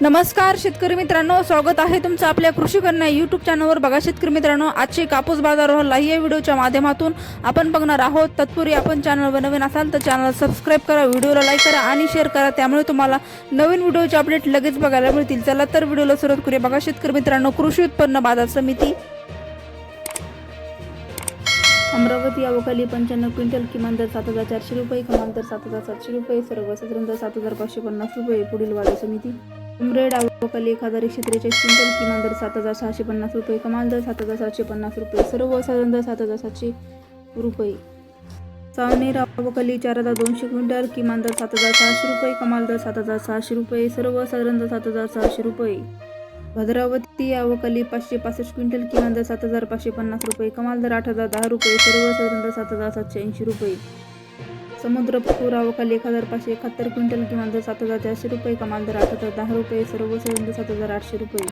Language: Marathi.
नमस्कार शेतकरी मित्रांनो. स्वागत आहे तुमचं आपल्या कृषी कन्या यूट्यूब चॅनलवर बघा शेतकरी मित्रांनो आजचे कापूस बाजारावर या व्हिडिओच्या माध्यमातून आपण बघणार आहोत. तत्पूर्वी आपण चॅनलवर नवीन असाल तर चॅनल सबस्क्राईब करा व्हिडिओला लाईक करा आणि शेअर करा. त्यामुळे तुम्हाला नवीन व्हिडिओचे अपडेट लगेच बघायला मिळतील. चला तर व्हिडिओला सुरुवात करूया. बघा शेतकरी मित्रांनो कृषी उत्पन्न बाजार समिती. अमरावती अवकाली पंच्याण्णव क्विंटल किमान दर सात हजार चारशे रुपये किमान दर सात हजार सातशे रुपये सर्व दर सात हजार पाचशे पन्नास रुपये पुढील बाजार समिती. उमरेड अवकाली एक हजार एकशे त्रेचाळीस क्विंटल किमान दर सात हजार सहाशे पन्नास रुपये. कमाल दर सात हजार सातशे पन्नास रुपये. सर्वसाधारण दर सात हजार सातशे रुपये. सावनेर अवकाली चार हजार दोनशे क्विंटल. किमान दर सात हजार सहाशे रुपये. कमाल दर सात हजार सहाशे रुपये. सर्वसाधारण दर सात हजार सहाशे रुपये. भद्रावती अवकाली पाचशे पासष्ट क्विंटल. किमान दर सात हजार पाचशे पन्नास रुपये. कमाल दर आठ हजार दहा रुपये. सर्वसाधारण दर सात हजार सातशे ऐंशी रुपये. समुद्र अवकाली एक हजार पाचशे एकाहत्तर क्विंटल किमान दर सात हजार चारशे रुपये कमाल दर आठ हजार दहा रुपये सर्व दर सात हजार आठशे रुपये.